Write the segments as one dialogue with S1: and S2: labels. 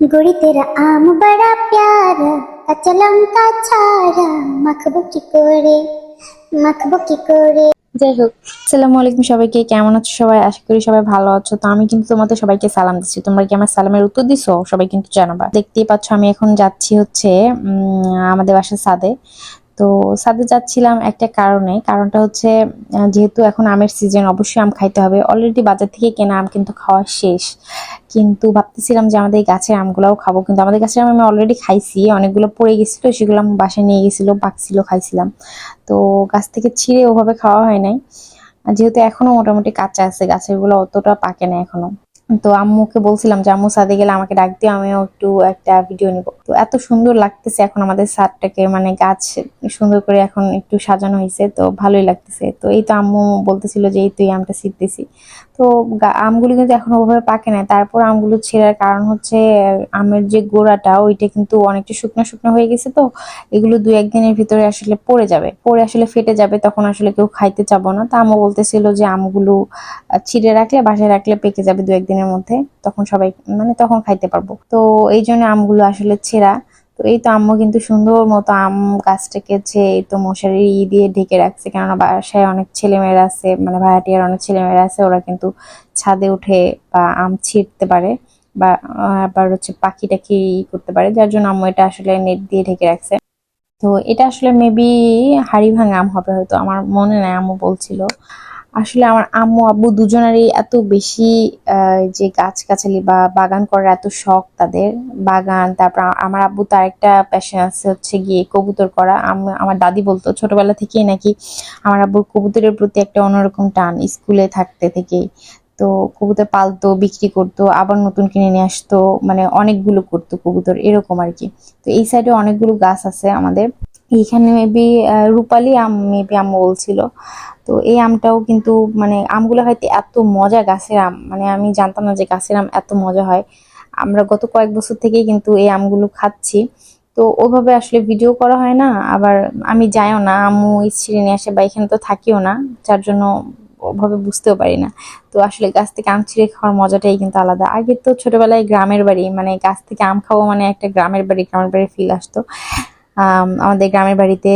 S1: गोरी तेरा आम बड़ा प्यारा कच्चा लंका छाड़ा মাখবো কি করে মাখবো কি করে
S2: যাই হোক আসসালামু আলাইকুম সবাইকে কেমন আছো সবাই আশা করি সবাই ভালো আছো তো আমি কিন্তু তোমাদের সবাইকে সালাম দিচ্ছি তোমরা কি আমার সালামের উত্তর দিছো সবাই কিন্তু জানাবা দেখতেই পাচ্ছ আমি এখন যাচ্ছি হচ্ছে উম, আমাদের বাসার সাদে তো সাদে যাচ্ছিলাম একটা কারণে। কারণটা হচ্ছে যেহেতু এখন আমের সিজন অবশ্যই আম খাইতে হবে। অলরেডি বাজার থেকে কেনা আম কিন্তু খাওয়া শেষ। কিন্তু ভাবতেছিলাম যে আমাদের গাছের আমগুলাও খাব। কিন্তু আমাদের গাছের আম আমি অলরেডি খাইছি। অনেকগুলো পড়ে গেছিল, সেগুলো আমি বাসায় নিয়ে গেছিল পাকছিল খাইছিলাম। তো গাছ থেকে ছিঁড়ে ওভাবে খাওয়া হয় নাই। যেহেতু এখনও মোটামুটি কাঁচা আছে গাছেরগুলো অতটা পাকে না এখনও। তো আম্মুকে বলছিলাম যে, আম্মু সাদে গেলে আমাকে ডাক দিও, আমিও একটু একটা ভিডিও নিব। তো এত সুন্দর লাগতেছে এখন আমাদের সাদটাকে মানে গাছ সুন্দর করে এখন একটু সাজানো হয়েছে, তো ভালোই লাগতেছে। তো এই তো আম্মু বলতেছিল যে এই তো এই আমটা ছিটতেছি। তো আমগুলো কিন্তু এখন ওভাবে পাকে না তারপর আমগুলো ছেঁড়ার কারণ হচ্ছে, আমের যে গোড়াটা, ওইটা কিন্তু অনেকটা শুকনো শুকনো হয়ে গেছে তো, এগুলো দু একদিনের ভিতরে আসলে পড়ে যাবে। পড়ে আসলে ফেটে যাবে, তখন আসলে কেউ খাইতে চাবো না। তা আম্মু বলতেছিল যে আমগুলো ছিঁড়ে রাখলে, বাসায় রাখলে পেকে যাবে দু একদিনের মধ্যে, তখন সবাই মানে তখন খাইতে পারব। তো এই জন্য আমগুলো আসলে ছেঁড়া তো এই তো আম্মু কিন্তু সুন্দর মতো আম গাছটাকে যে এই তো মশারি দিয়ে ঢেকে রাখছে, কেননা বাসায় অনেক ছেলেমেয়েরা আছে মানে ভাড়াটিয়ার অনেক ছেলেমেয়েরা আছে, ওরা কিন্তু ছাদে উঠে বা আম ছিঁড়তে পারে বা, আবার হচ্ছে পাখি টাখি করতে পারে, যার জন্য আম্মু এটা আসলে নেট দিয়ে ঢেকে রাখছে। তো এটা আসলে মেবি হাড়ি ভাঙা আম হবে হয়তো, আমার মনে নাই, আম্মু বলছিল। আসলে আমার আম্মু, আব্বু দুজনেরই এত বেশি যে গাছ গাছালি বা বাগান করার এত শখ তাদের। বাগান, তারপর আমার আব্বু তার একটা প্যাশন আছে হচ্ছে গিয়ে কবুতর করা। আম- আমার দাদি বলতো, ছোটবেলা থেকেই নাকি আমার আব্বুর কবুতরের প্রতি একটা অন্যরকম টান, স্কুলে থাকতে থেকেই। তো কবুতর পালতো, বিক্রি করতো, আবার নতুন কিনে নিয়ে আসতো মানে অনেকগুলো করতো কবুতর, এরকম আর কি। তো এই সাইডে অনেকগুলো গাছ আছে আমাদের। এইখানে মেবি রূপালি আম মেবি আম্মু বলছিল। তো এই আমটাও কিন্তু মানে আমগুলো হয়তো এত মজা গাছের আম মানে আমি জানতাম না যে গাছের আম এত মজা হয়। আমরা গত কয়েক বছর থেকেই কিন্তু এই আমগুলো খাচ্ছি। তো ওভাবে আসলে ভিডিও করা হয় না আবার আমি যাইও না আম্মু ছিঁড়ে নিয়ে আসে বা এখানে তো থাকিও না যার জন্য ওভাবে বুঝতেও পারি না। তো আসলে গাছ থেকে আম ছিঁড়ে খাওয়ার মজাটাই কিন্তু আলাদা। আগে তো ছোটবেলায় গ্রামের বাড়ি মানে গাছ থেকে আম খাওয়া মানে একটা গ্রামের বাড়ি গ্রামের বাড়ি ফিল আসতো। আম, আমাদের গ্রামের বাড়িতে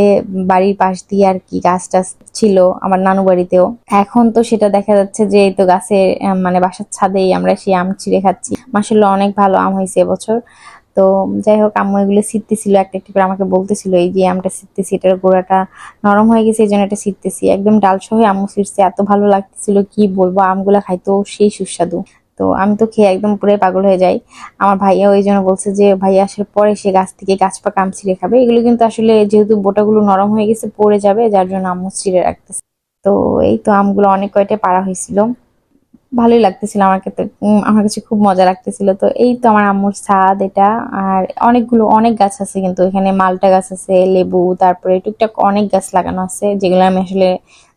S2: বাড়ির পাশ দিয়ে আর কি গাছ টাছ ছিল আমার নানু বাড়িতেও। এখন তো সেটা দেখা যাচ্ছে যে তো গাছের মানে বাসার ছাদেই আমরা সেই আম ছিঁড়ে খাচ্ছি। মাসাল্লাহ অনেক ভালো আম হয়েছে এবছর। তো যাই হোক, আম্মু এগুলো ছিটতেছিল একটা একটা করে আমাকে বলতেছিল, এই যে আমটা ছিটতেছি এটার গোড়াটা নরম হয়ে গেছে, এই জন্য এটা ছিটতেছি একদম ডাল সহ আম্মু ছিটছে এত ভালো লাগতেছিল, কি বলব, আমগুলা খাইতো সেই সুস্বাদু। তো আমি তো খেয়ে একদম পুরো পাগল হয়ে যাই। আমার ভাইয়া ওই জন্য বলছে যে ভাইয়া আসার পরে সে গাছ থেকে গাছ পাকা আম ছিঁড়ে খাবে। এগুলো কিন্তু আসলে যেহেতু বোটাগুলো নরম হয়ে গেছে পড়ে যাবে যার জন্য আম্মু ছিঁড়ে রাখতেছে। তো এই তো আমগুলো অনেক কয়টা পাড়া হয়েছিল। ভালোই লাগতেছিল আমার উম, আমার কাছে খুব মজা লাগতেছিল। তো এই তো আমার আম্মুর ছাদ এটা। আর অনেকগুলো অনেক গাছ আছে কিন্তু এখানে মালটা গাছ আছে লেবু তারপরে টুকটাক অনেক গাছ লাগানো আছে যেগুলো আমি আসলে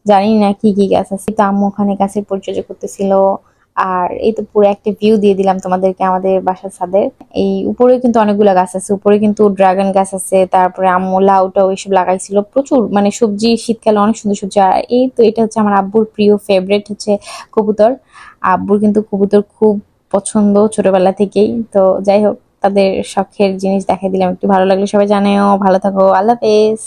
S2: জানি না কি কি গাছ আছে। তো আম্মু ওখানে গাছের পরিচর্যা করতেছিল। আর এই তো পুরো একটা ভিউ দিয়ে দিলাম তোমাদেরকে আমাদের বাসার ছাদের। এই উপরে কিন্তু অনেকগুলো গাছ আছে, উপরে কিন্তু ড্রাগন গাছ আছে, তারপরে আম্মু লাউ টাউ এইসব লাগাইছিল। প্রচুর মানে সবজি শীতকালে অনেক সুন্দর সবজি, আর এই তো এটা হচ্ছে আমার আব্বুর প্রিয় ফেভারিট হচ্ছে কবুতর। আব্বুর কিন্তু কবুতর খুব পছন্দ ছোটবেলা থেকেই, তো যাই হোক, তাদের শখের জিনিস দেখাই দিলাম। একটু ভালো লাগলে সবাই জানেও, ভালো থাকো, আল্লাহ হাফেজ।